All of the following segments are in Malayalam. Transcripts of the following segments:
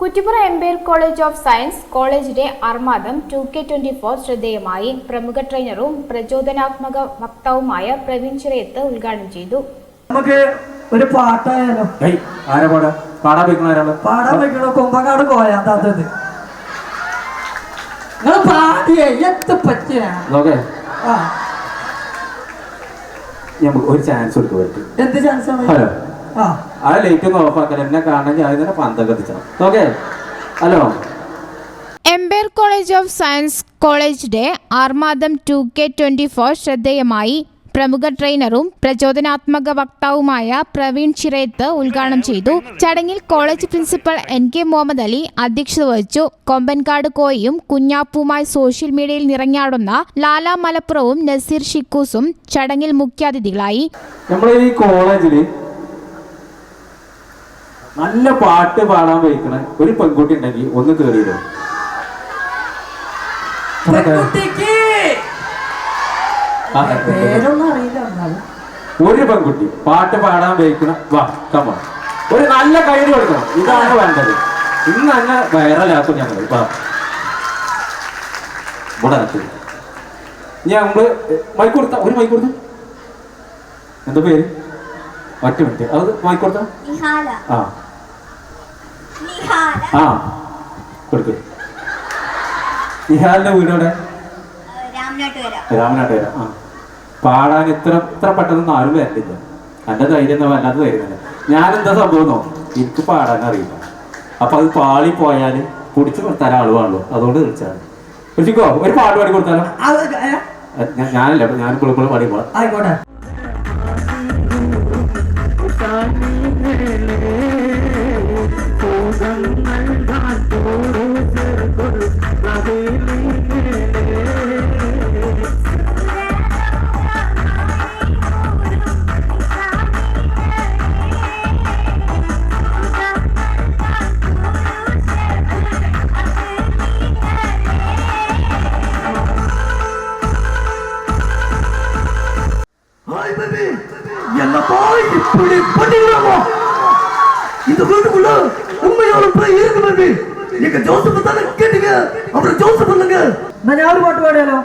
Kuttippura empire college of science കോളേജിന്റെ അർമാദം ടു കെ ട്വന്റി ഫോർ ശ്രദ്ധേയമായി പ്രമുഖ ട്രെയിനറും പ്രചോദനാത്മക വക്താവുമായ പ്രവീൺ ചിറയത്ത് ഉദ്ഘാടനം ചെയ്തു. നമുക്ക് ഒരു പാട്ടായാലോ? ഏയ് പാടാ? പാടാൻ വെക്കുന്ന ആരാൾ പാടാൻ വെക്കണോ കൊമ്പക്കാട് പോയാ താത്തത് നിങ്ങൾ പാടിയേ എത്ത് പറ്റിയ. നോക്കേ. ആ. നമുക്ക് ഒരു ചാൻസ് കൊടുക്കും എന്ത് ചാൻസ് ഹലോ. ആ. ആ ലൈറ്റ് ഒന്ന് ഓഫാക്കാൻ എന്നെ കാണാൻ ഞാൻ തന്നെ പന്തൊക്കെ എത്തിച്ചാൽ okay hello empire college of science college day ആർമാദം two K twenty four ശ്രദ്ധേയമായി. പ്രമുഖ ട്രെയിനറും പ്രചോദനാത്മക വക്താവുമായ പ്രവീൺ ചിറയത്ത് ഉദ്ഘാടനം ചെയ്തു. ചടങ്ങിൽ college principal N K Muhammad Ali അധ്യക്ഷത വഹിച്ചു. കൊമ്പൻകാട് കോയും കുഞ്ഞാപ്പുമായി സോഷ്യൽ മീഡിയയിൽ നിറഞ്ഞാടുന്ന ലാലാ മലപ്പുറവും നസീർ ഷിക്കൂസും ചടങ്ങിൽ മുഖ്യാതിഥികളായി. നമ്മൾ ഈ കോളേജിൽ നല്ല പാട്ട് പാടാൻ വയ്ക്കണ ഒരു പെൺകുട്ടി ഉണ്ടെങ്കിൽ ഒന്ന് എന്നാലും. ഒരു പെൺകുട്ടി പാട്ട് പാടാൻ വയ്ക്കണ വാ കമ്മ ഒരു നല്ല കയ്യിൽ കൊടുക്കണം. ഇതാണ് വേണ്ടത്. ഇന്ന് തന്നെ വൈറലാക്കും ഞങ്ങൾ വാ. ഇവിടെ നടക്ക്. ഞാൻ നമ്മൾ മൈക്ക് കൊടുത്ത? ഒരു മൈക്ക് കൊടുത്തു? എന്താ പേര്? മറ്റു മിനിറ്റ് അത് മൈക്ക് കൊടുത്ത? ആ. ആ കൊടുക്ക്. നിഹാലിന്റെ വീടോടെ രാമനാട്ടുകര ആ. പാടാൻ ഇത്ര ഇത്ര പെട്ടെന്ന് ആരും വരണ്ടില്ല എന്റെ ധൈര്യം എന്താ വല്ലാതെ വരുന്നില്ല ഞാനെന്താ സംഭവം നോക്കും എനിക്ക് പാടാൻ അറിയില്ല. അപ്പൊ അത് പാളി പോയാൽ കുടിച്ചു കൊടുത്താൽ ആൾ പാടുള്ളൂ അതുകൊണ്ട് വിളിച്ചാണ് ഒരു പാട്ട് പാടി കൊടുത്താലോ? ഞാനല്ലേ ഞാൻ- പുളിപ്പുളി പാടി പോകാം. ആയിക്കോട്ടെ. என்ன போய் இப்படி பண்ணிடுவோம் இந்த வீட்டுக்குள்ள உண்மையான பிள்ளை இருக்கு பேபி நீங்க ஜோசப் தானே கேட்டீங்க அப்புறம் ஜோசப் இல்லைங்க ഞാൻ ഒരു പാട്ട് പാടിയാലോ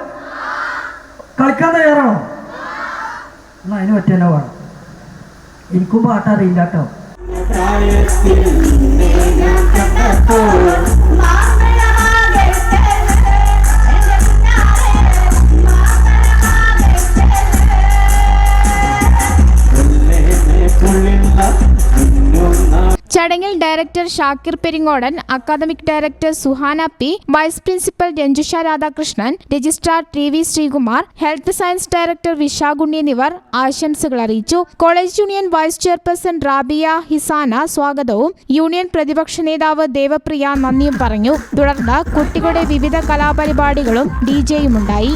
കളിക്കാൻ തയ്യാറാണോ എന്നാ അതിന് പറ്റിയല്ലോ വേണം എനിക്കും പാട്ടറിയില്ല കേട്ടോ ചടങ്ങിൽ director Shakir Peringodan academic director Suhana P vice principal Ranjusha Radhakrishnan registrar T V Sreekumar health science director Vishakhunni എന്നിവർ ആശംസകൾ അറിയിച്ചു. College union vice chairperson Rabiya Hisana സ്വാഗതവും യൂണിയൻ പ്രതിപക്ഷ നേതാവ് ദേവപ്രിയ നന്ദിയും പറഞ്ഞു. തുടർന്ന് കുട്ടികളുടെ വിവിധ കലാപരിപാടികളും ഡി ജെയുമുണ്ടായി